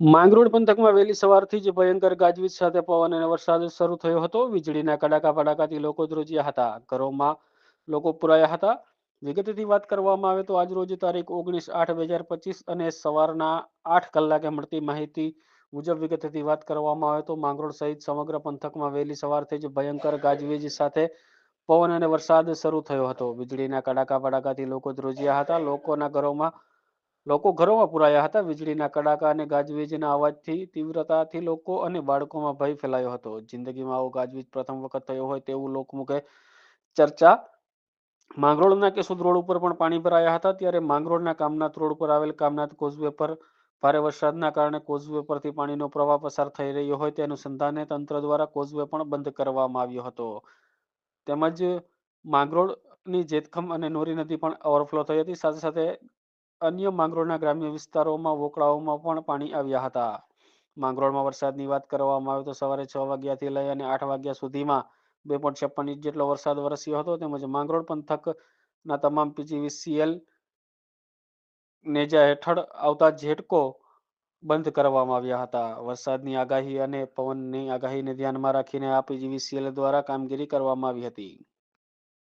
માંગરોળ પંથકમાં વહેલી સવારથી જ ભયંકર ગાજવીજ સાથે પવન અને વરસાદ શરૂ થયો હતો. વીજળીના કડાકા પડાકાથી લોકો ધ્રુજ્યા હતા. ઘરોમાં લોકો પુરાયા હતા. વિગતથી વાત કરવામાં આવે તો આજરોજ તારીખ ઓગણીસ આઠ બે હજાર પચીસ અને સવારના આઠ કલાકે મળતી માહિતી મુજબ વિગતથી વાત કરવામાં આવે તો માંગરોળ સહિત સમગ્ર પંથકમાં વહેલી સવારથી જ ભયંકર ગાજવીજ સાથે પવન અને વરસાદ શરૂ થયો હતો. વીજળીના કડાકા પડાકાથી લોકો ધ્રુજ્યા હતા. લોકોના ઘરોમાં લોકો ઘરોમાં પુરાયા હતા. વીજળીના કડાકા અને ગાજવીજના અવાજથી, તીવ્રતાથી લોકો અને બાળકોમાં ભય ફેલાયો હતો. જિંદગીમાં આવો ગાજવીજ પ્રથમ વખત થયો હોય તેવું લોકમુખે ચર્ચા માંગરોળના કેસુદ રોડ ઉપર પણ પાણી ભરાયા હતા. ત્યારે માંગરોળના કામનાથ રોડ પર આવેલ કામનાથ કોઝવે પર ભારે વરસાદના કારણે કોઝવે પરથી પાણીનો પ્રવાહ પસાર થઈ રહ્યો હોય તે અનુસંધાને તંત્ર દ્વારા કોઝવે પણ બંધ કરવામાં આવ્યો હતો. તેમજ માંગરોળની જેતખમ અને નોરી નદી પણ ઓવરફ્લો થઈ હતી. સાથે સાથે અન્ય માંગરોળના ગ્રામ્ય વિસ્તારોમાં વોકળાઓમાં પણ પાણી આવ્યા હતા. માંગરોળમાં વરસાદની વાત કરવામાં આવે તો સવારે છ વાગ્યાથી લઈ અને આઠ વાગ્યા સુધીમાં બે પોઈન્ટ છપ્પન ઇંચ જેટલો વરસાદ વરસ્યો હતો. તેમજ માંગરોળ પંથકના તમામ પીજીવીસીએલ નેજા હેઠળ આવતા ઝેટકો બંધ કરવામાં આવ્યા હતા. વરસાદની આગાહી અને પવનની આગાહીને ધ્યાનમાં રાખીને આ પીજીવીસીએલ દ્વારા કામગીરી કરવામાં આવી હતી.